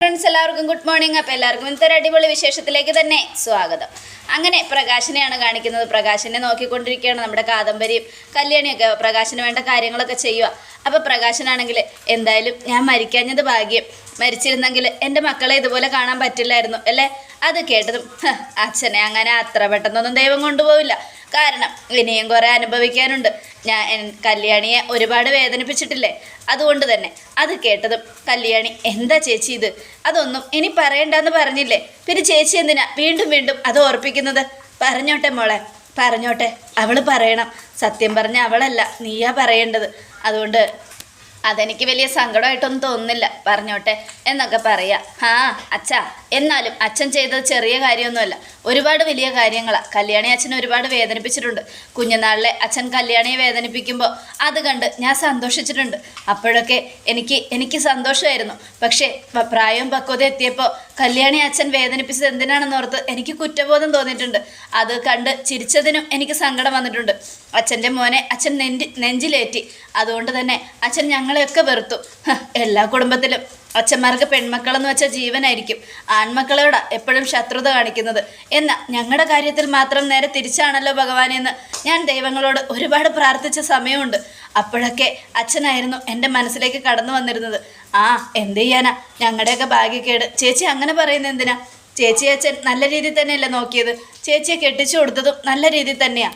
Friends എല്ലാവർക്കും good morning അപ്പോൾ എല്ലാവർക്കും ഇന്നത്തെ ഒരു അടിപൊളി വിശേഷത്തിലേക്ക് തന്നെ സ്വാഗതം. അങ്ങനെ പ്രകാശനെയാണ് കാണിക്കുന്നത്. പ്രകാശനെ നോക്കിക്കൊണ്ടിരിക്കുകയാണ് നമ്മുടെ കാദംബരിയും കല്യാണിയൊക്കെ. പ്രകാശന് വേണ്ട കാര്യങ്ങളൊക്കെ ചെയ്യുക. അപ്പോൾ പ്രകാശനാണെങ്കിൽ എന്തായാലും ഞാൻ മരിക്കാഞ്ഞത് ഭാഗ്യം. മരിച്ചിരുന്നെങ്കിൽ എന്റെ മക്കളെ ഇതുപോലെ കാണാൻ പറ്റില്ലായിരുന്നു അല്ലേ? അത് കേട്ടതും അച്ഛനെ അങ്ങനെ അത്ര പെട്ടെന്നൊന്നും ദൈവം കൊണ്ടുപോവില്ല. കാരണം ഇനിയും കുറേ അനുഭവിക്കാനുണ്ട്. ഞാൻ കല്യാണിയെ ഒരുപാട് വേദനിപ്പിച്ചിട്ടില്ലേ? അതുകൊണ്ട് തന്നെ അത് കേട്ടതും കല്യാണി എന്താ ചേച്ചി ഇത്? അതൊന്നും ഇനി പറയണ്ടെന്ന് പറഞ്ഞില്ലേ? പിന്നെ ചേച്ചി എന്തിനാ വീണ്ടും വീണ്ടും അത് ഓർപ്പിക്കുന്നത്? പറഞ്ഞോട്ടെ മോളെ പറഞ്ഞോട്ടെ. അവൾ പറയണം. സത്യം പറഞ്ഞ അവളല്ല നീയാ പറയേണ്ടത്. അതുകൊണ്ട് അതെനിക്ക് വലിയ സങ്കടമായിട്ടൊന്നും തോന്നുന്നില്ല. പറഞ്ഞോട്ടെ എന്നൊക്കെ പറയാ. ആ അച്ഛാ എന്നാലും അച്ഛൻ ചെയ്തത് ചെറിയ കാര്യമൊന്നുമല്ല. ഒരുപാട് വലിയ കാര്യങ്ങളാണ് കല്യാണി അച്ഛൻ ഒരുപാട് വേദനിപ്പിച്ചിട്ടുണ്ട്. കുഞ്ഞുനാളിലെ അച്ഛൻ കല്യാണിയെ വേദനിപ്പിക്കുമ്പോൾ അത് കണ്ട് ഞാൻ സന്തോഷിച്ചിട്ടുണ്ട്. അപ്പോഴൊക്കെ എനിക്ക് എനിക്ക് സന്തോഷമായിരുന്നു. പക്ഷേ പ്രായവും പക്വത എത്തിയപ്പോൾ കല്യാണി അച്ഛൻ വേദനിപ്പിച്ചത് എന്തിനാണെന്ന് ഓർത്ത് എനിക്ക് കുറ്റബോധം തോന്നിയിട്ടുണ്ട്. അത് കണ്ട് ചിരിച്ചതിനും എനിക്ക് സങ്കടം വന്നിട്ടുണ്ട്. അച്ഛന്റെ മോനെ അച്ഛൻ നെഞ്ചി നെഞ്ചിലേറ്റി. അതുകൊണ്ട് തന്നെ അച്ഛൻ ഞങ്ങളെയൊക്കെ വെറുത്തു. എല്ലാ കുടുംബത്തിലും അച്ഛന്മാർക്ക് പെൺമക്കളെന്ന് വെച്ച ജീവനായിരിക്കും. ആൺമക്കളോട് എപ്പോഴും ശത്രുത കാണിക്കുന്നത്. എന്നാൽ ഞങ്ങളുടെ കാര്യത്തിൽ മാത്രം നേരെ തിരിച്ചാണല്ലോ ഭഗവാനെന്ന് ഞാൻ ദൈവങ്ങളോട് ഒരുപാട് പ്രാർത്ഥിച്ച സമയമുണ്ട്. അപ്പോഴൊക്കെ അച്ഛനായിരുന്നു എന്റെ മനസ്സിലേക്ക് കടന്നു വന്നിരുന്നത്. ആ എന്ത് ചെയ്യാനാ? ഞങ്ങളുടെയൊക്കെ ഭാഗ്യക്കേട്. ചേച്ചി അങ്ങനെ പറയുന്നത് എന്തിനാ? ചേച്ചി അച്ഛൻ നല്ല രീതിയിൽ തന്നെയല്ലേ നോക്കിയത്? ചേച്ചിയെ കെട്ടിച്ചു കൊടുത്തതും നല്ല രീതിയിൽ തന്നെയാ.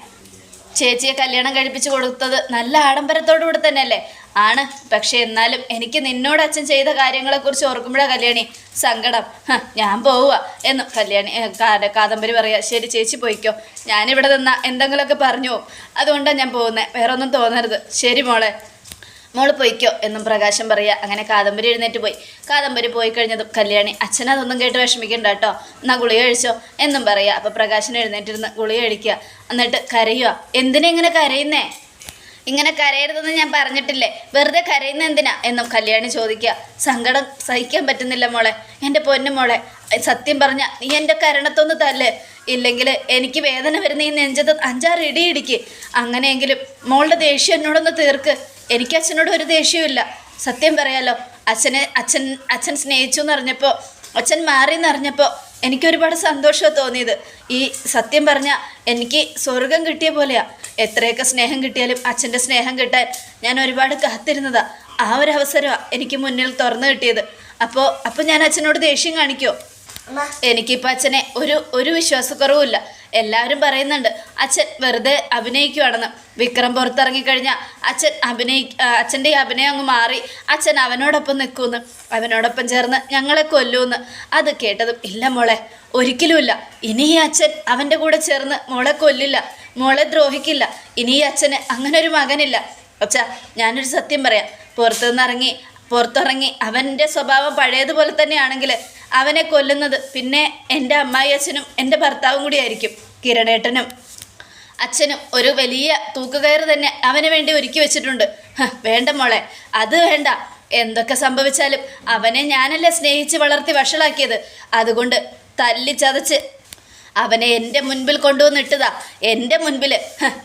ചേച്ചിയെ കല്യാണം കഴിപ്പിച്ചു കൊടുത്തത് നല്ല ആഡംബരത്തോടു കൂടി തന്നെയല്ലേ? ആണ്. പക്ഷെ എന്നാലും എനിക്ക് നിന്നോട് അച്ഛൻ ചെയ്ത കാര്യങ്ങളെക്കുറിച്ച് ഓർക്കുമ്പോഴാ കല്യാണി സങ്കടം. ഞാൻ പോവുക എന്നും കല്യാണി കാദംബരി പറയാ ശരി ചേച്ചി പോയിക്കോ. ഞാനിവിടെ നിന്നാ എന്തെങ്കിലുമൊക്കെ പറഞ്ഞു അതുകൊണ്ടാണ് ഞാൻ പോകുന്നത് വേറെ ഒന്നും തോന്നരുത്. ശരി മോളെ. മോൾ പൊയ്ക്കോ എന്നും പ്രകാശം പറയുക. അങ്ങനെ കാദംബരി എഴുന്നേറ്റ് പോയി. കാദംബരി പോയി കഴിഞ്ഞതും കല്യാണി അച്ഛനതൊന്നും കേട്ട് വിഷമിക്കണ്ട കേട്ടോ എന്നാ ഗുളിക കഴിച്ചോ എന്നും പറയുക. അപ്പോൾ പ്രകാശൻ എഴുന്നേറ്റിരുന്ന് ഗുളിക കഴിക്കുക. എന്നിട്ട് കരയുക. എന്തിനാ ഇങ്ങനെ കരയുന്നേ? ഇങ്ങനെ കരയരുതെന്ന് ഞാൻ പറഞ്ഞിട്ടില്ലേ. വെറുതെ കരയുന്ന എന്തിനാ? എന്നും കല്യാണി ചോദിക്കുക. സങ്കടം സഹിക്കാൻ പറ്റുന്നില്ല മോളെ. എന്റെ പൊന്നു മോളെ സത്യം പറഞ്ഞ നീ എന്റെ കരണത്തൊന്ന് തല്ല്. ഇല്ലെങ്കിൽ എനിക്ക് വേദന വരുന്ന ഈ നെഞ്ചത്ത് അഞ്ചാറ് ഇടിയിടിക്ക് അങ്ങനെയെങ്കിലും മോളുടെ ദേഷ്യം എന്നോടൊന്ന് തീർക്ക്. എനിക്ക് അച്ഛനോട് ഒരു ദേഷ്യമില്ല സത്യം പറയാലോ അച്ഛനെ അച്ഛൻ അച്ഛൻ സ്നേഹിച്ചു എന്നറിഞ്ഞപ്പോൾ അച്ഛൻ മാറി എന്നറിഞ്ഞപ്പോൾ എനിക്ക് ഒരുപാട് സന്തോഷമാണ് തോന്നിയത്. ഈ സത്യം പറഞ്ഞാൽ എനിക്ക് സ്വർഗം കിട്ടിയ പോലെയാ. എത്രയൊക്കെ സ്നേഹം കിട്ടിയാലും അച്ഛന്റെ സ്നേഹം കിട്ടാൻ ഞാൻ ഒരുപാട് കാത്തിരുന്നതാ. ആ ഒരു അവസരമാണ് എനിക്ക് മുന്നിൽ തുറന്നു കിട്ടിയത്. അപ്പോൾ അപ്പോൾ ഞാൻ അച്ഛനോട് ദേഷ്യം കാണിക്കോ? എനിക്കിപ്പോൾ അച്ഛനെ ഒരു ഒരു വിശ്വാസക്കുറവുമില്ല. എല്ലാവരും പറയുന്നുണ്ട് അച്ഛൻ വെറുതെ അഭിനയിക്കുവാണെന്ന്. വിക്രം പുറത്തിറങ്ങിക്കഴിഞ്ഞാൽ അച്ഛൻ അഭിനയി അച്ഛന്റെ അഭിനയം അങ്ങ് മാറി. അച്ഛൻ അവനോടൊപ്പം നിൽക്കുമെന്ന് അവനോടൊപ്പം ചേർന്ന് ഞങ്ങളെ കൊല്ലുമെന്ന് അത് കേട്ടതും ഇല്ല മോളെ ഒരിക്കലുമില്ല. ഇനി ഈ അച്ഛൻ അവന്റെ കൂടെ ചേർന്ന് മോളെ കൊല്ലില്ല. മോളെ ദ്രോഹിക്കില്ല. ഇനി ഈ അച്ഛന് അങ്ങനെ മകനില്ല. അച്ഛാ ഞാനൊരു സത്യം പറയാം. പുറത്തുനിന്ന് ഇറങ്ങി പുറത്തിറങ്ങി അവന്റെ സ്വഭാവം പഴയതുപോലെ തന്നെയാണെങ്കിൽ അവനെ കൊല്ലുന്നത്. പിന്നെ എന്റെ അമ്മായി അച്ഛനും എന്റെ ഭർത്താവും കൂടിയായിരിക്കും കിരണേട്ടനും. അച്ഛനും ഒരു വലിയ തൂക്കുകയർ തന്നെ അവന് വേണ്ടി ഒരുക്കി വെച്ചിട്ടുണ്ട്. വേണ്ട മോളെ അത് വേണ്ട. എന്തൊക്കെ സംഭവിച്ചാലും അവനെ ഞാനല്ലേ സ്നേഹിച്ച് വളർത്തി വഷളാക്കിയത്. അതുകൊണ്ട് തല്ലി ചതച്ച് അവനെ എന്റെ മുൻപിൽ കൊണ്ടുവന്നിട്ടതാ. എന്റെ മുൻപിൽ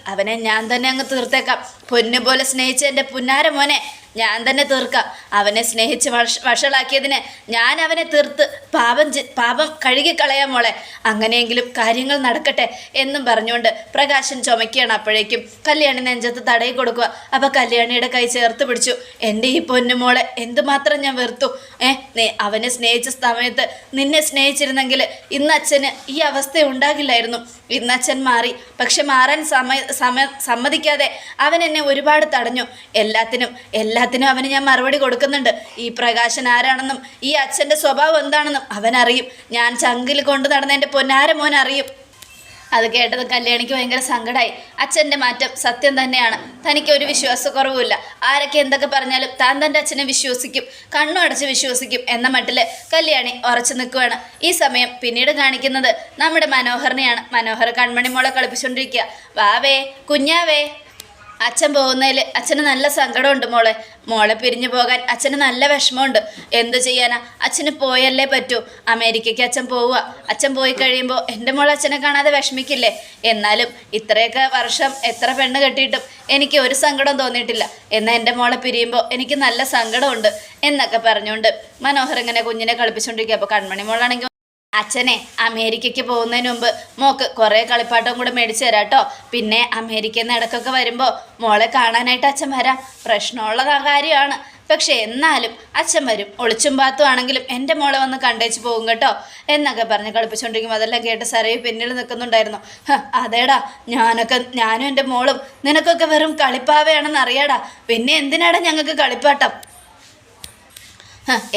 അവനെ ഞാൻ തന്നെ അങ്ങ് തീർത്തേക്കാം. പൊന്നുപോലെ സ്നേഹിച്ച എന്റെ പുന്നാര മോനെ ഞാൻ തന്നെ തീർക്കാം. അവനെ സ്നേഹിച്ച് വഷ വഷളാക്കിയതിന് ഞാൻ അവനെ തീർത്ത് പാപം പാപം കഴുകിക്കളയാം മോളെ. അങ്ങനെയെങ്കിലും കാര്യങ്ങൾ നടക്കട്ടെ എന്നും പറഞ്ഞുകൊണ്ട് പ്രകാശൻ ചുമക്കുകയാണ്. അപ്പോഴേക്കും കല്യാണി നെഞ്ചത്ത് തടയി കൊടുക്കുക. അപ്പോൾ കല്യാണിയുടെ കൈ ചേർത്ത് പിടിച്ചു. എന്റെ ഈ പൊന്നുമോളെ എന്തുമാത്രം ഞാൻ വെറുത്തു? ഏ നീ അവനെ സ്നേഹിച്ച സമയത്ത് നിന്നെ സ്നേഹിച്ചിരുന്നെങ്കിൽ ഇന്ന് അച്ഛന് ഈ അവസ്ഥ ഉണ്ടാകില്ലായിരുന്നു. ഇന്ന് അച്ഛൻ മാറി. പക്ഷെ മാറാൻ സമയ സമ സമ്മതിക്കാതെ അവൻ എന്നെ ഒരുപാട് തടഞ്ഞു. എല്ലാത്തിനും എല്ലാത്തിനും അവന് ഞാൻ മറുപടി കൊടുക്കുന്നുണ്ട്. ഈ പ്രകാശൻ ആരാണെന്നും ഈ അച്ഛന്റെ സ്വഭാവം എന്താണെന്നും അവൻ അറിയും ഞാൻ ചങ്കിൽ കൊണ്ടു നടന്ന എന്റെ പൊന്നാര മോൻ അറിയും. അത് കേട്ടത് കല്യാണിക്ക് ഭയങ്കര സങ്കടമായി അച്ഛന്റെ മാറ്റം സത്യം തന്നെയാണ്. തനിക്ക് ഒരു വിശ്വാസക്കുറവുമില്ല. ആരൊക്കെ എന്തൊക്കെ പറഞ്ഞാലും താൻ തന്റെ അച്ഛനെ വിശ്വസിക്കും കണ്ണു അടച്ച് വിശ്വസിക്കും എന്ന മട്ടിൽ കല്യാണി ഉറച്ചു നിൽക്കുകയാണ് ഈ സമയം പിന്നീട് കാണിക്കുന്നത് നമ്മുടെ മനോഹറിനെയാണ് മനോഹർ കൺമണി മോളെ കളിപ്പിച്ചുകൊണ്ടിരിക്കുക വാവേ കുഞ്ഞാവേ. അച്ഛൻ പോകുന്നതിൽ അച്ഛന് നല്ല സങ്കടമുണ്ട് മോളെ. മോളെ പിരിഞ്ഞു പോകാൻ അച്ഛന് നല്ല വിഷമമുണ്ട്. എന്ത് ചെയ്യാനാ? അച്ഛന് പോയല്ലേ പറ്റൂ. അമേരിക്കയ്ക്ക് അച്ഛൻ പോവുക. അച്ഛൻ പോയി കഴിയുമ്പോൾ എന്റെ മോൾ അച്ഛനെ കാണാതെ വിഷമിക്കില്ലേ? എന്നാലും ഇത്രയൊക്കെ വർഷം എത്ര പെണ്ണ് കെട്ടിയിട്ടും എനിക്ക് ഒരു സങ്കടം തോന്നിയിട്ടില്ല. എന്നാൽ എന്റെ മോളെ പിരിയുമ്പോൾ എനിക്ക് നല്ല സങ്കടമുണ്ട് എന്നൊക്കെ പറഞ്ഞുകൊണ്ട് മനോഹർ ഇങ്ങനെ കുഞ്ഞിനെ കളിപ്പിച്ചുകൊണ്ടിരിക്കുക അപ്പോൾ കൺമണി മോളാണെങ്കിൽ അച്ഛനെ അമേരിക്കയ്ക്ക് പോകുന്നതിന് മുമ്പ് മോക്ക് കുറേ കളിപ്പാട്ടം കൂടെ മേടിച്ചു തരാം കേട്ടോ പിന്നെ അമേരിക്കയിൽ നിന്ന് ഇടയ്ക്കൊക്കെ വരുമ്പോൾ മോളെ കാണാനായിട്ട് അച്ഛൻ വരാം. പ്രശ്നമുള്ള കാര്യമാണ്. പക്ഷേ എന്നാലും അച്ഛൻ വരും. ഒളിച്ചും പാത്തുവാണെങ്കിലും എന്റെ മോളെ വന്ന് കണ്ടേച്ച് പോകും കേട്ടോ. എന്നൊക്കെ പറഞ്ഞ് കളിപ്പിച്ചുകൊണ്ടിരിക്കുമ്പോൾ അതെല്ലാം കേട്ട് സരയു പിന്നിൽ നിൽക്കുന്നുണ്ടായിരുന്നു. അതേടാ. ഞാനൊക്കെ ഞാനും എന്റെ മോളും നിനക്കൊക്കെ വെറും കളിപ്പാവയാണെന്ന് അറിയാടാ പിന്നെ എന്തിനാടാ ഞങ്ങൾക്ക് കളിപ്പാട്ടം?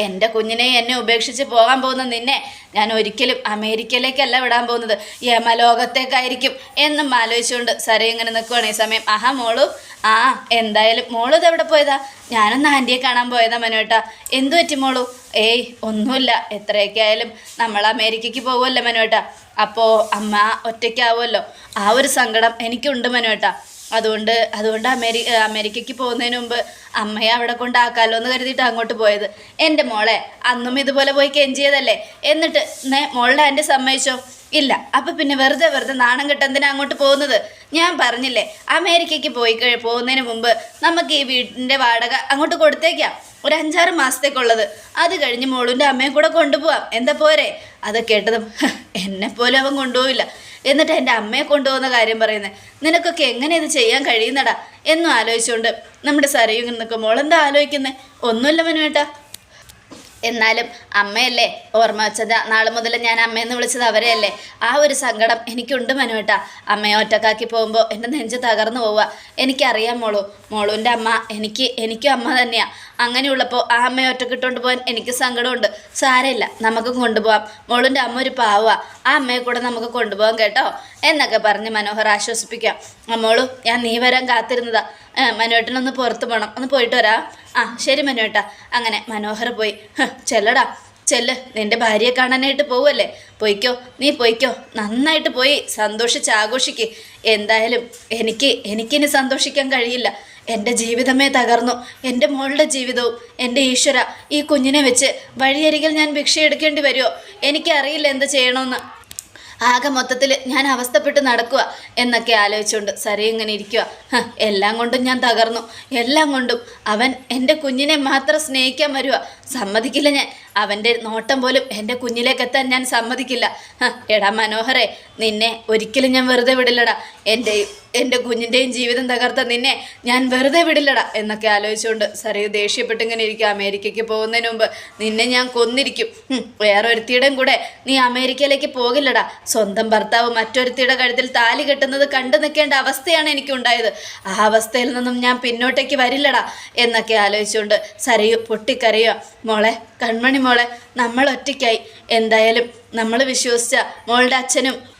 എന്റെ കുഞ്ഞിനെ എന്നെ ഉപേക്ഷിച്ച് പോകാൻ പോകുന്ന നിന്നെ ഞാൻ ഒരിക്കലും അമേരിക്കയിലേക്കല്ല വിടാൻ പോകുന്നത്. യമലോകത്തേക്കായിരിക്കും എന്നും ആലോചിച്ചുകൊണ്ട് സര ഇങ്ങനെ നിൽക്കുവാണ് ഈ സമയം. ആഹാ മോളു. ആ എന്തായാലും മോളു ഇതെവിടെ പോയതാ? ഞാനൊന്ന് ആന്റിയെ കാണാൻ പോയതാ മനുവേട്ടാ എന്തു പറ്റി മോളു? ഏയ് ഒന്നുമില്ല. എത്രയൊക്കെ ആയാലും നമ്മൾ അമേരിക്കയ്ക്ക് പോകുമല്ലോ മനുവേട്ടാ അപ്പോൾ അമ്മ ഒറ്റയ്ക്കാവുമല്ലോ ആ ഒരു സങ്കടം എനിക്കുണ്ട് മനുവേട്ടാ അതുകൊണ്ട് അതുകൊണ്ട് അമേരി അമേരിക്കയ്ക്ക് പോകുന്നതിന് മുമ്പ് അമ്മയെ അവിടെ കൊണ്ടാക്കാമല്ലോ എന്ന് കരുതിയിട്ട് അങ്ങോട്ട് പോയത്. എന്റെ മോളെ അന്നും ഇതുപോലെ പോയി കെഞ്ചിയതല്ലേ? എന്നിട്ട് മോളുടെ ആന്റി സമ്മതിച്ചോ? ഇല്ല. അപ്പം പിന്നെ വെറുതെ വെറുതെ നാണം കെട്ടെന്തിനാ അങ്ങോട്ട് പോകുന്നത്? ഞാൻ പറഞ്ഞില്ലേ അമേരിക്കയ്ക്ക് പോയി പോകുന്നതിന് മുമ്പ് നമുക്ക് ഈ വീടിന്റെ വാടക അങ്ങോട്ട് കൊടുത്തേക്കാം. ഒരു അഞ്ചാറ് മാസത്തേക്കുള്ളത്. അത് കഴിഞ്ഞ് മോളുന്റെ അമ്മയും കൂടെ കൊണ്ടുപോവാം. എന്താ പോരെ? അതൊക്കെ കേട്ടതും എന്നെപ്പോലും അവൻ കൊണ്ടുപോവില്ല. എന്നിട്ട് എന്റെ അമ്മയെ കൊണ്ടുപോകുന്ന കാര്യം പറയുന്നത് നിനക്കൊക്കെ എങ്ങനെ ഇത് ചെയ്യാൻ കഴിയുന്നടാ? എന്നും ആലോചിച്ചുകൊണ്ട് നമ്മുടെ സരയും നിൽക്കുമ്പോൾ എന്താ ആലോചിക്കുന്നത് ഒന്നുമില്ല മനുവേട്ടാ. എന്നാലും അമ്മയല്ലേ ഓർമ്മ വെച്ചത്. നാളെ മുതൽ ഞാൻ അമ്മയെന്ന് വിളിച്ചത് അവരെയല്ലേ. ആ ഒരു സങ്കടം എനിക്കുണ്ട് മനുവേട്ടാ. അമ്മയെ ഒറ്റക്കാക്കി പോകുമ്പോൾ എന്റെ നെഞ്ച് തകർന്നു പോവുക. എനിക്കറിയാം മോളു. മോളുവിന്റെ അമ്മ എനിക്ക് എനിക്കും അമ്മ തന്നെയാണ് അങ്ങനെയുള്ളപ്പോൾ ആ അമ്മയെ ഒറ്റക്കിട്ടുകൊണ്ട് പോകാൻ എനിക്ക് സങ്കടമുണ്ട്. സാരമില്ല നമുക്കും കൊണ്ടുപോകാം മോളുവിന്റെ അമ്മ ഒരു പാവുക ആ അമ്മയെ കൂടെ നമുക്ക് കൊണ്ടുപോകാം കേട്ടോ. എന്നൊക്കെ പറഞ്ഞ് മനോഹർ ആശ്വസിപ്പിക്കാം. മോളു ഞാൻ നീ വരാൻ കാത്തിരുന്നതാ. മനുവേട്ടനൊന്ന് പുറത്ത് പോകണം ഒന്ന് പോയിട്ട് വരാ. ആ ശരി മനുവേട്ട അങ്ങനെ മനോഹർ പോയി. "ഹ്, ചെല്ലടാ. ചെല്ല്. നിന്റെ ഭാര്യയെ കാണാനായിട്ട് പോവല്ലേ പൊയ്ക്കോ. നീ പൊയ്ക്കോ. നന്നായിട്ട് പോയി. സന്തോഷിച്ച് ആഘോഷിക്ക്. എന്തായാലും എനിക്ക് എനിക്കിനി സന്തോഷിക്കാൻ കഴിയില്ല. എന്റെ ജീവിതമേ തകർന്നു. എന്റെ മോളുടെ ജീവിതവും എന്റെ ഈശ്വര ഈ കുഞ്ഞിനെ വെച്ച് വഴിയരികിൽ ഞാൻ ഭിക്ഷ എടുക്കേണ്ടി വരുമോ എനിക്കറിയില്ല എന്ത് ചെയ്യണമെന്ന്. ആകെ മൊത്തത്തിൽ ഞാൻ അവസ്ഥപ്പെട്ട് നടക്കുക എന്നൊക്കെ ആലോചിച്ചുകൊണ്ട് സരി ഇങ്ങനെ ഇരിക്കുക എല്ലാം കൊണ്ടും ഞാൻ തകർന്നു. എല്ലാം കൊണ്ടും അവൻ എന്റെ കുഞ്ഞിനെ മാത്രം സ്നേഹിക്കാൻ വരുക സമ്മതിക്കില്ല ഞാൻ. അവന്റെ നോട്ടം പോലും എന്റെ കുഞ്ഞിലേക്ക് എത്താൻ ഞാൻ സമ്മതിക്കില്ല. എടാ മനോഹരെ നിന്നെ ഒരിക്കലും ഞാൻ വെറുതെ വിടില്ലടാ. എന്റെ എന്റെ കുഞ്ഞിന്റെയും ജീവിതം തകർത്ത നിന്നെ ഞാൻ വെറുതെ വിടില്ലട എന്നൊക്കെ ആലോചിച്ചുകൊണ്ട് സരയു ദേഷ്യപ്പെട്ട് ഇങ്ങനെ ഇരിക്കുക അമേരിക്കയ്ക്ക് പോകുന്നതിന് മുമ്പ്. നിന്നെ ഞാൻ കൊന്നിരിക്കും. വേറൊരുത്തിയുടെയും കൂടെ നീ അമേരിക്കയിലേക്ക് പോകില്ലടാ. സ്വന്തം ഭർത്താവ് മറ്റൊരുത്തിയുടെ കഴുത്തിൽ താലി കെട്ടുന്നത് കണ്ടു നിൽക്കേണ്ട അവസ്ഥയാണ് എനിക്കുണ്ടായത്. ആ അവസ്ഥയിൽ നിന്നും ഞാൻ പിന്നോട്ടേക്ക് വരില്ലടാ എന്നൊക്കെ ആലോചിച്ചുകൊണ്ട് സരയു പൊട്ടിക്കരയുക. മോളെ കൺമണി മോളെ നമ്മൾ ഒറ്റയ്ക്കായി. എന്തായാലും നമ്മൾ വിശ്വസിച്ച മോളുടെ അച്ഛനും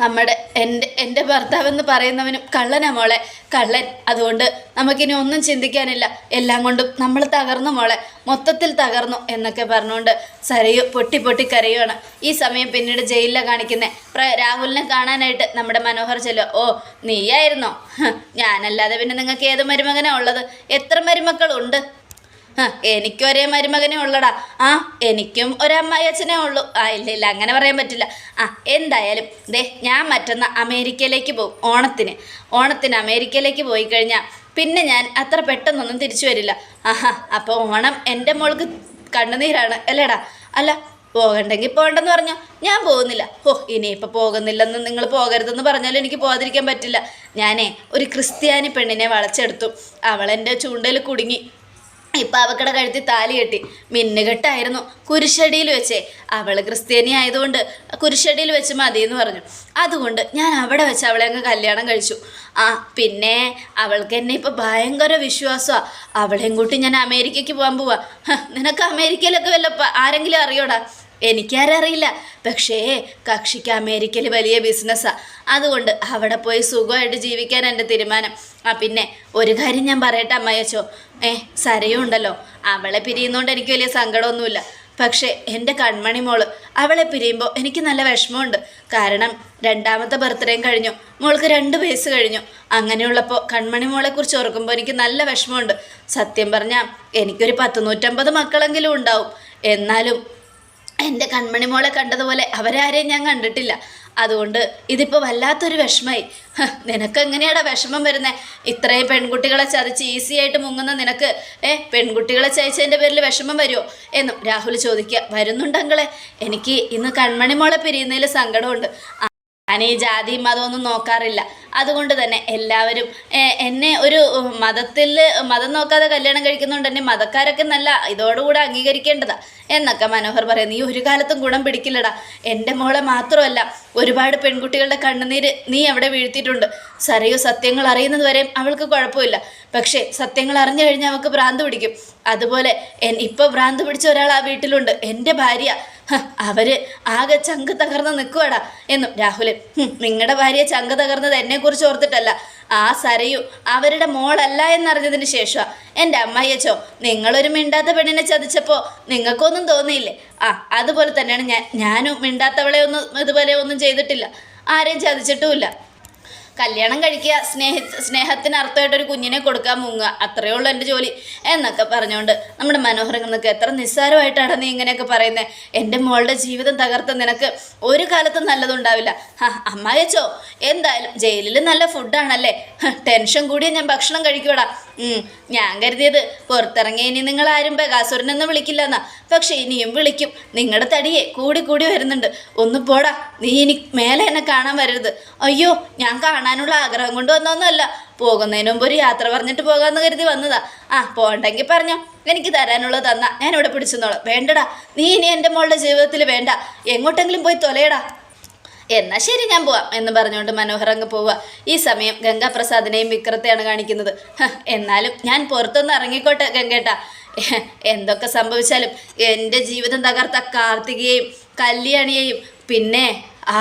നമ്മുടെ എന്റെ എന്റെ ഭർത്താവെന്ന് പറയുന്നവനും കള്ളനാ മോളെ. കള്ളൻ. അതുകൊണ്ട് നമുക്കിനി ഒന്നും ചിന്തിക്കാനില്ല. എല്ലാം കൊണ്ടും നമ്മൾ തകർന്നു മോളെ. മൊത്തത്തിൽ തകർന്നു എന്നൊക്കെ പറഞ്ഞുകൊണ്ട് സരയു പൊട്ടി പൊട്ടി കരയുവാണ്. ഈ സമയം പിന്നീട് ജയിലിലെ കാണിക്കുന്നത് പ്ര രാഹുലിനെ കാണാനായിട്ട് നമ്മുടെ മനോഹർ ചെല്ലോ ഓ നീയായിരുന്നോ? ഞാനല്ലാതെ പിന്നെ നിങ്ങൾക്ക് ഏത് മരുമകനാ ഉള്ളത്? എത്ര മരുമക്കളുണ്ട്? എനിക്കും ഒരേ മരുമകനെ ഉള്ളടാ. ആ എനിക്കും ഒരമ്മായി അച്ഛനേ ഉള്ളൂ. ആ ഇല്ല ഇല്ല അങ്ങനെ പറയാൻ പറ്റില്ല. ആ എന്തായാലും ദേ ഞാൻ മറ്റന്നാ അമേരിക്കയിലേക്ക് പോകും ഓണത്തിന്. ഓണത്തിന് അമേരിക്കയിലേക്ക് പോയി കഴിഞ്ഞാൽ പിന്നെ ഞാൻ അത്ര പെട്ടെന്നൊന്നും തിരിച്ചു വരില്ല. ആഹാ അപ്പോൾ ഓണം എന്റെ മോൾക്ക് കണ്ണുനീരാണ് അല്ലേടാ? അല്ല പോകണ്ടെങ്കിൽ പോകണ്ടെന്ന് പറഞ്ഞോ? ഞാൻ പോകുന്നില്ല. ഓ ഇനിയിപ്പോൾ പോകുന്നില്ലെന്ന് നിങ്ങൾ പോകരുതെന്ന് പറഞ്ഞാലും എനിക്ക് പോകാതിരിക്കാൻ പറ്റില്ല. ഞാനേ ഒരു ക്രിസ്ത്യാനി പെണ്ണിനെ വളച്ചെടുത്തു. അവളെന്റെ ചൂണ്ടയിൽ കുടുങ്ങി. ഇപ്പം അവക്കടെ കഴുത്തി താലി കെട്ടി. മിന്നുകെട്ടായിരുന്നു കുരിശടിയിൽ വെച്ചേ. അവൾ ക്രിസ്ത്യാനി ആയതുകൊണ്ട് കുരിശടിയിൽ വെച്ച് മതി എന്ന് പറഞ്ഞു. അതുകൊണ്ട് ഞാൻ അവിടെ വെച്ച് അവളെ അങ്ങ് കല്യാണം കഴിച്ചു. ആ പിന്നെ അവൾക്ക് എന്നെ ഇപ്പം ഭയങ്കര വിശ്വാസമാണ് അവളെയും കൂട്ടി ഞാൻ അമേരിക്കയ്ക്ക് പോകാൻ പോവാ. നിനക്ക് അമേരിക്കയിലൊക്കെ വല്ല ആരെങ്കിലും അറിയോടാ? എനിക്കാരറിയില്ല. പക്ഷേ കക്ഷിക്ക് അമേരിക്കയിൽ വലിയ ബിസിനസ്സാണ് അതുകൊണ്ട് അവിടെ പോയി സുഖമായിട്ട് ജീവിക്കാൻ എന്റെ തീരുമാനം. ആ പിന്നെ ഒരു കാര്യം ഞാൻ പറയട്ടെ അമ്മയച്ചോ ഏ സരയും ഉണ്ടല്ലോ. അവളെ പിരിയുന്നതുകൊണ്ട് എനിക്ക് വലിയ സങ്കടമൊന്നുമില്ല. പക്ഷേ എന്റെ കൺമണി മോൾ അവളെ പിരിയുമ്പോൾ എനിക്ക് നല്ല വിഷമമുണ്ട്. കാരണം രണ്ടാമത്തെ ബർത്ത്ഡേയും കഴിഞ്ഞു. മോൾക്ക് രണ്ട് വയസ്സ് കഴിഞ്ഞു. അങ്ങനെയുള്ളപ്പോൾ കൺമണി മോളെക്കുറിച്ച് ഓർക്കുമ്പോൾ എനിക്ക് നല്ല വിഷമമുണ്ട്. സത്യം പറഞ്ഞാൽ എനിക്കൊരു പത്ത് നൂറ്റമ്പത് മക്കളെങ്കിലും ഉണ്ടാവും. എന്നാലും എന്റെ കൺമണിമോളെ കണ്ടതുപോലെ അവരാരെയും ഞാൻ കണ്ടിട്ടില്ല. അതുകൊണ്ട് ഇതിപ്പോൾ വല്ലാത്തൊരു വിഷമമായി നിനക്ക് എങ്ങനെയാടാ വിഷമം വരുന്നത് ഇത്രയും പെൺകുട്ടികളെ ചതിച്ച് ഈസി ആയിട്ട് മുങ്ങുന്ന നിനക്ക് ഏ പെൺകുട്ടികളെ ചതിച്ചതിന്റെ പേരിൽ വിഷമം വരുമോ എന്നും രാഹുൽ ചോദിക്കുക വരുന്നുണ്ടെങ്കിൽ എനിക്ക് ഇന്ന് കൺമണിമോളെ പിരിയുന്നതിൽ സങ്കടമുണ്ട്. ഈ ജാതി മതമൊന്നും നോക്കാറില്ല. അതുകൊണ്ട് തന്നെ എല്ലാവരും എന്നെ ഒരു മതത്തിൽ മതം നോക്കാതെ കല്യാണം കഴിക്കുന്നതുകൊണ്ട് തന്നെ മതക്കാരൊക്കെ നല്ല ഇതോടുകൂടെ അംഗീകരിക്കേണ്ടതാ. എന്നൊക്കെ മനോഹർ പറയാം നീ ഒരു കാലത്തും ഗുണം പിടിക്കില്ലടാ. എന്റെ മോളെ മാത്രമല്ല ഒരുപാട് പെൺകുട്ടികളുടെ കണ്ണുനീര് നീ അവിടെ വീഴ്ത്തിയിട്ടുണ്ട്. സറിയോ സത്യങ്ങൾ അറിയുന്നത് വരെ അവൾക്ക് കുഴപ്പമില്ല. പക്ഷേ സത്യങ്ങൾ അറിഞ്ഞു കഴിഞ്ഞാൽ അവൾക്ക് ഭ്രാന്ത് പിടിക്കും. അതുപോലെ ഇപ്പോൾ ഭ്രാന്ത് പിടിച്ച ഒരാൾ ആ വീട്ടിലുണ്ട്. എന്റെ ഭാര്യ അവർ ആകെ ചങ്ക് തകർന്ന് നിൽക്കുവാടാ എന്നും രാഹുൽ നിങ്ങളുടെ ഭാര്യ ചങ്ക് തകർന്നത് എന്നെക്കുറിച്ച് ഓർത്തിട്ടല്ല. ആ സരയു അവരുടെ മോളല്ല എന്നറിഞ്ഞതിന് ശേഷമാണ് എന്റെ അമ്മയച്ചോ നിങ്ങളൊരു മിണ്ടാത്ത പെണ്ണിനെ ചതിച്ചപ്പോൾ നിങ്ങൾക്കൊന്നും തോന്നിയില്ലേ? ആ അതുപോലെ തന്നെയാണ് ഞാൻ ഞാനും മിണ്ടാത്തവളെ ഒന്നും ഇതുപോലെ ഒന്നും ചെയ്തിട്ടില്ല. ആരെയും ചതിച്ചിട്ടുമില്ല. കല്യാണം കഴിക്കുക സ്നേഹ സ്നേഹത്തിന് അർത്ഥമായിട്ട് ഒരു കുഞ്ഞിനെ കൊടുക്കാൻ മുങ്ങുക അത്രയേ ഉള്ളൂ എന്റെ ജോലി എന്നൊക്കെ പറഞ്ഞുകൊണ്ട് നമ്മുടെ മനോഹരങ്ങൾക്ക് എത്ര നിസ്സാരമായിട്ടാണ് നീ ഇങ്ങനെയൊക്കെ പറയുന്നത് എന്റെ മോളുടെ ജീവിതം തകർത്ത് നിനക്ക് ഒരു കാലത്തും നല്ലതുണ്ടാവില്ല. ഹാ അമ്മായച്ചോ എന്തായാലും ജയിലിൽ നല്ല ഫുഡാണല്ലേ? ടെൻഷൻ കൂടിയ ഞാൻ ഭക്ഷണം കഴിക്കൂടാ ഞാൻ കരുതിയത് പുറത്തിറങ്ങിയ ഇനി നിങ്ങൾ ആരും ബഗാസുരനൊന്നും വിളിക്കില്ല എന്നാ പക്ഷെ ഇനിയും വിളിക്കും. നിങ്ങളുടെ തടിയെ കൂടി കൂടി വരുന്നുണ്ട്. ഒന്ന് പോടാ. നീ ഇനി മേലെ എന്നെ കാണാൻ വരരുത്. അയ്യോ ഞാൻ കാണാനുള്ള ആഗ്രഹം കൊണ്ട് വന്നൊന്നുമല്ല. പോകുന്നതിന് മുമ്പ് ഒരു യാത്ര പറഞ്ഞിട്ട് പോകാമെന്ന് കരുതി വന്നതാ. ആ പോകണ്ടെങ്കിൽ പറഞ്ഞോ. എനിക്ക് തരാനുള്ളത് തന്നാ. ഞാൻ ഇവിടെ പിടിച്ചെന്നോളാം. വേണ്ടടാ. നീ ഇനി എന്റെ മോളുടെ ജീവിതത്തിൽ വേണ്ട. എങ്ങോട്ടെങ്കിലും പോയി തൊലയടാ. എന്നാൽ ശരി ഞാൻ പോവാം എന്ന് പറഞ്ഞുകൊണ്ട് മനോഹർ അങ്ങ് പോവുക. ഈ സമയം ഗംഗാപ്രസാദിനെയും വിക്രത്തെയാണ് കാണിക്കുന്നത്. എന്നാലും ഞാൻ പുറത്തൊന്ന് ഇറങ്ങിക്കോട്ടെ ഗംഗേട്ട. എന്തൊക്കെ സംഭവിച്ചാലും എന്റെ ജീവിതം തകർത്ത കാർത്തികയെയും കല്യാണിയെയും പിന്നെ ആ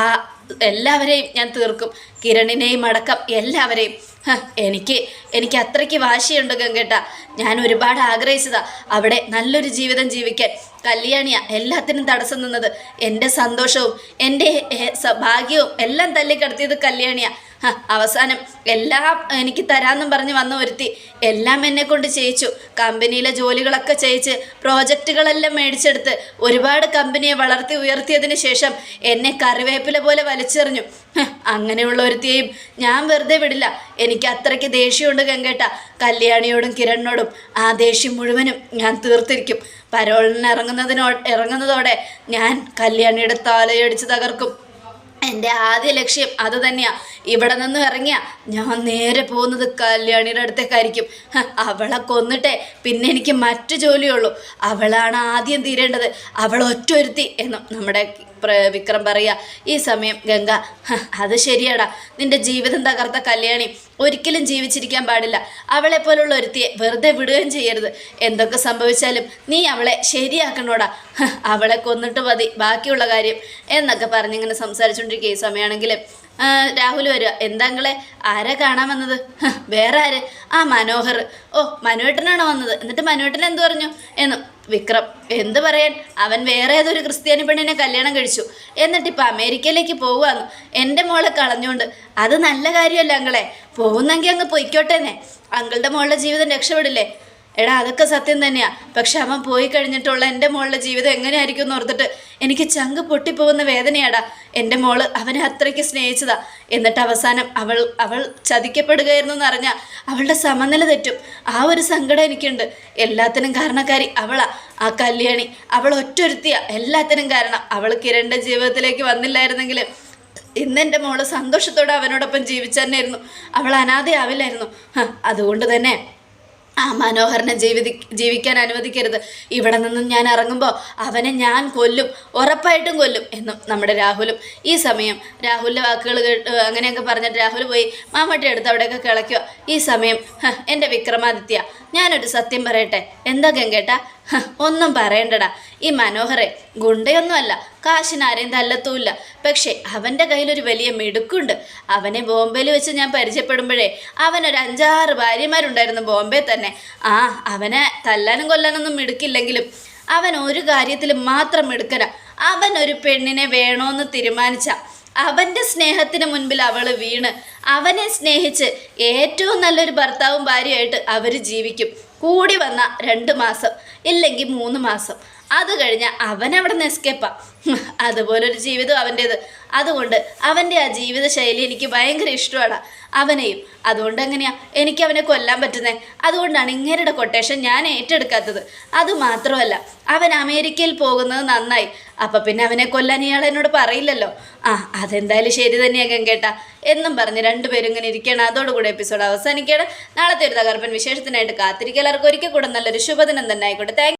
എല്ലാവരെയും ഞാൻ തീർക്കും. കിരണിനെയും അടക്കം എല്ലാവരെയും. എനിക്ക് എനിക്ക് അത്രയ്ക്ക് വാശിയുണ്ട് ഗംഗേട്ട. ഞാൻ ഒരുപാട് ആഗ്രഹിച്ചതാ അവിടെ നല്ലൊരു ജീവിതം ജീവിക്കാൻ. കല്യാണിയ എല്ലാത്തിനും തടസ്സം നിന്നത്. എന്റെ സന്തോഷവും എന്റെ ഭാഗ്യവും എല്ലാം തല്ലിക്കടത്തിയത് കല്യാണിയ. ഹ, അവസാനം എല്ലാം എനിക്ക് തരാമെന്നും പറഞ്ഞ് വന്ന ഒരുത്തി എല്ലാം എന്നെ കൊണ്ട് ചെയ്യിച്ചു. കമ്പനിയിലെ ജോലികളൊക്കെ ചെയ്യിച്ച് പ്രോജക്റ്റുകളെല്ലാം മേടിച്ചെടുത്ത് ഒരുപാട് കമ്പനിയെ വളർത്തി ഉയർത്തിയതിന് ശേഷം എന്നെ കറിവേപ്പില പോലെ വലിച്ചെറിഞ്ഞു. അങ്ങനെയുള്ള ഒരുത്തിയെയും ഞാൻ വെറുതെ വിടില്ല. എനിക്ക് അത്രയ്ക്ക് ദേഷ്യമുണ്ട് ഗംഗേട്ട. കല്യാണിയോടും കിരണിനോടും ആ ദേഷ്യം മുഴുവനും ഞാൻ തീർത്തിരിക്കും. പരോളിന് ഇറങ്ങുന്നതിനോ ഇറങ്ങുന്നതോടെ ഞാൻ കല്യാണിയുടെ താലയടിച്ച് തകർക്കും. എന്റെ ആദ്യ ലക്ഷ്യം അത് തന്നെയാ. ഇവിടെ നിന്ന് ഇറങ്ങിയ ഞാൻ നേരെ പോകുന്നത് കല്യാണിയുടെ അടുത്തേക്കായിരിക്കും. അവളെ കൊന്നിട്ടേ പിന്നെ എനിക്ക് മറ്റു ജോലിയുള്ളൂ അവളാണ് ആദ്യം തീരേണ്ടത്. അവൾ ഒറ്റൊരുത്തി എന്നും നമ്മുടെ വിക്രം പറയുക ഈ സമയം ഗംഗ "ഹ, അത് ശരിയാടാ. നിന്റെ ജീവിതം തകർത്ത കല്യാണി ഒരിക്കലും ജീവിച്ചിരിക്കാൻ പാടില്ല. അവളെ പോലുള്ള ഒരുത്തിയെ വെറുതെ വിടുകയും ചെയ്യരുത്. എന്തൊക്കെ സംഭവിച്ചാലും നീ അവളെ ശരിയാക്കണോടാ. അവളെ കൊന്നിട്ട് മതി ബാക്കിയുള്ള കാര്യം എന്നൊക്കെ പറഞ്ഞിങ്ങനെ സംസാരിച്ചുകൊണ്ടിരിക്കുക ഈ സമയമാണെങ്കിൽ രാഹുൽ വരിക. എന്താങ്കളെ ആരാ കാണാൻ വന്നത്? വേറെ ആര്? ആ മനോഹർ. ഓ മനുവേട്ടനാണോ വന്നത്? എന്നിട്ട് മനുവേട്ടൻ എന്ത് പറഞ്ഞു? എന്നും. വിക്രം. എന്ത് പറയാൻ? അവൻ വേറെ ഏതൊരു ക്രിസ്ത്യാനി പെണ്ണിനെ കല്യാണം കഴിച്ചു. എന്നിട്ട് ഇപ്പം അമേരിക്കയിലേക്ക് പോവുകയെന്ന് എന്റെ മോളെ കളഞ്ഞുകൊണ്ട്. അത് നല്ല കാര്യമല്ല അങ്കളെ പോകുന്നെങ്കിൽ അങ്ങ് പൊയ്ക്കോട്ടേന്നെ. അങ്കിളുടെ മോളുടെ ജീവിതം രക്ഷപ്പെടില്ലേ? എടാ അതൊക്കെ സത്യം തന്നെയാ. പക്ഷെ അവൻ പോയി കഴിഞ്ഞിട്ടുള്ള എന്റെ മോളുടെ ജീവിതം എങ്ങനെയായിരിക്കും എന്ന് ഓർത്തിട്ട് എനിക്ക് ചങ്ക് പൊട്ടിപ്പോകുന്ന വേദനയാടാ. എന്റെ മോൾ അവനെ അത്രയ്ക്ക് സ്നേഹിച്ചതാ. എന്നിട്ട് അവസാനം അവൾ അവൾ ചതിക്കപ്പെടുകയായിരുന്നു എന്നറിഞ്ഞാൽ അവളുടെ സമനില തെറ്റും. ആ ഒരു സങ്കടം എനിക്കുണ്ട്. എല്ലാത്തിനും കാരണക്കാരി അവളാ. ആ കല്യാണി അവൾ ഒറ്റൊരുത്തിയ. എല്ലാത്തിനും കാരണം. അവൾ കിരണ്ട ജീവിതത്തിലേക്ക് വന്നില്ലായിരുന്നെങ്കിൽ ഇന്ന് എന്റെ മോൾ സന്തോഷത്തോടെ അവനോടൊപ്പം ജീവിച്ചു തന്നെയായിരുന്നു അവൾ അനാഥയാവില്ലായിരുന്നു. അതുകൊണ്ട് തന്നെ ആ മനോഹരനെ ജീവിതി ജീവിക്കാൻ അനുവദിക്കരുത്. ഇവിടെ നിന്നും ഞാൻ ഇറങ്ങുമ്പോൾ അവനെ ഞാൻ കൊല്ലും ഉറപ്പായിട്ടും കൊല്ലും എന്നും നമ്മുടെ രാഹുലും. ഈ സമയം രാഹുലിന്റെ വാക്കുകൾ കേട്ട് അങ്ങനെയൊക്കെ പറഞ്ഞിട്ട് രാഹുൽ പോയി മാമട്ടി എടുത്ത് അവിടെയൊക്കെ കിളയ്ക്കുക. ഈ സമയം "ഹ, എന്റെ വിക്രമാദിത്യ ഞാനൊരു സത്യം പറയട്ടെ? എന്താ ഗംഗേട്ടാ? ഒന്നും പറയണ്ടടാ. ഈ മനോഹറെ ഗുണ്ടയൊന്നുമല്ല കാശിനാരെയും തല്ലത്തുമില്ല. പക്ഷേ അവന്റെ കയ്യിലൊരു വലിയ മിടുക്കുണ്ട്. അവനെ ബോംബെയിൽ വെച്ച് ഞാൻ പരിചയപ്പെടുമ്പോഴേ അവനൊരു അഞ്ചാറ് ഭാര്യമാരുണ്ടായിരുന്നു ബോംബെ തന്നെ. ആ അവനെ തല്ലാനും കൊല്ലാനൊന്നും മിടുക്കില്ലെങ്കിലും അവൻ ഒരു കാര്യത്തിൽ മാത്രം എടുക്കല അവൻ ഒരു പെണ്ണിനെ വേണോന്ന് തീരുമാനിച്ച. അവന്റെ സ്നേഹത്തിന് മുൻപിൽ അവൾ വീണ്. അവനെ സ്നേഹിച്ച് ഏറ്റവും നല്ലൊരു ഭർത്താവും ഭാര്യയായിട്ട് അവർ ജീവിക്കും. കൂടി വന്ന രണ്ട് മാസം ഇല്ലെങ്കിൽ മൂന്ന് മാസം. അത് കഴിഞ്ഞ് അവൻ അവിടെ നിന്ന് എസ്കേപ്പാ അതുപോലൊരു ജീവിതം അവന്റേത്. അതുകൊണ്ട് അവന്റെ ആ ജീവിത ശൈലി എനിക്ക് ഭയങ്കര ഇഷ്ടമാണ് അവനെയും. അതുകൊണ്ട് എങ്ങനെയാ? എനിക്ക് അവനെ കൊല്ലാൻ പറ്റുന്നേ? അതുകൊണ്ടാണ് ഇങ്ങനെയുടെ കൊട്ടേഷൻ ഞാൻ ഏറ്റെടുക്കാത്തത്. അതുമാത്രമല്ല അവൻ അമേരിക്കയിൽ പോകുന്നത് നന്നായി. അപ്പം പിന്നെ അവനെ കൊല്ലാൻ ഇയാൾ എന്നോട് പറയില്ലല്ലോ. ആ അതെന്തായാലും ശരി തന്നെയാണ് ഗംഗേട്ട. എന്നും പറഞ്ഞ് രണ്ടുപേരും ഇങ്ങനെ ഇരിക്കണം അതോടുകൂടി എപ്പിസോഡ് അവസാനിക്കുകയാണ്. നാളത്തെ ഒരു തകർപ്പൻ വിശേഷത്തിനായിട്ട് കാത്തിരിക്കുക. എല്ലാവർക്കും ഒരിക്കൽ കൂടെ നല്ലൊരു ശുഭദിനം തന്നെ ആയിക്കോട്ടെ. താങ്ക്